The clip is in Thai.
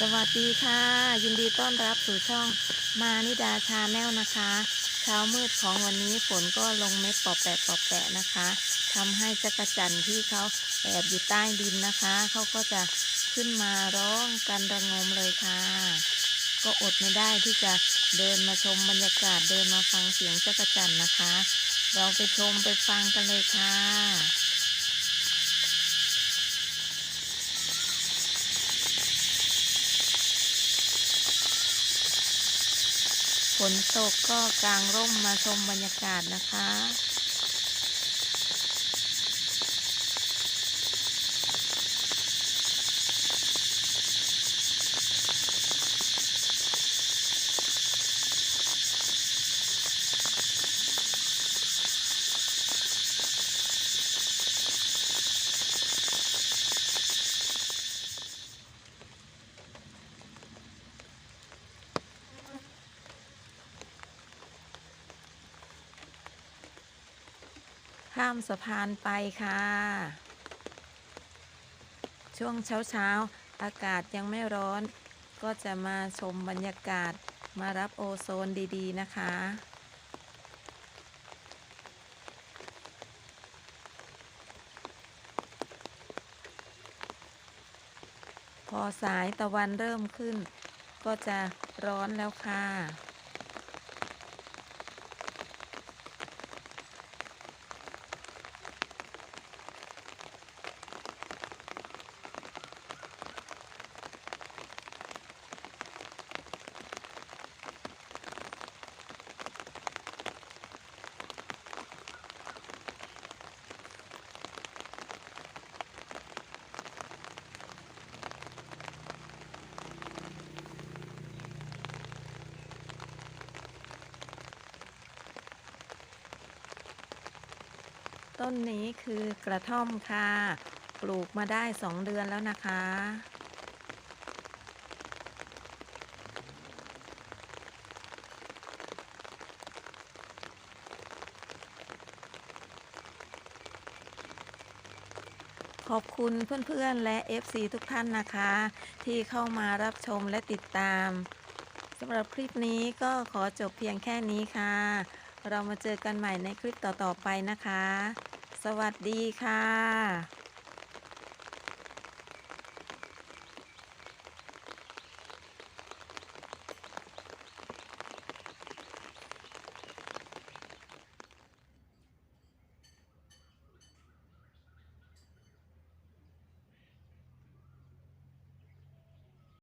สวัสดีค่ะ ยินดีต้อนรับสู่ช่องมานิดาชาแนลนะคะ เช้ามืดของวันนี้ฝนก็ลงเม็ดปอบแปะปอบแปะนะคะทำให้จักรจันที่เขาแอบอยู่ใต้ดินนะคะ เขาก็จะขึ้นมาร้องกันระงมเลยค่ะ ก็อดไม่ได้ที่จะเดินมาชมบรรยากาศเดินมาฟังเสียงจักรจันนะคะ เราไปชมไปฟังกันเลยค่ะ ฝนตกก็กางร่มมาชมบรรยากาศนะคะ ข้ามสะพานไปค่ะ ช่วงเช้าเช้าๆ อากาศยังไม่ร้อน ก็จะมาชมบรรยากาศมารับโอโซนดีๆ นะคะพอสายตะวันเริ่มขึ้น ก็จะร้อนแล้วค่ะ ต้นนี้คือกระท่อมค่ะ ปลูกมาได้สองเดือนแล้วนะคะ ขอบคุณเพื่อนๆและ FC ทุกท่านนะคะ ที่เข้ามารับชมและติดตามสำหรับคลิปนี้ก็ขอจบเพียงแค่นี้ค่ะ เรามาเจอกันใหม่ในคลิปต่อ ๆ ไปนะคะ วัสดีค่ะ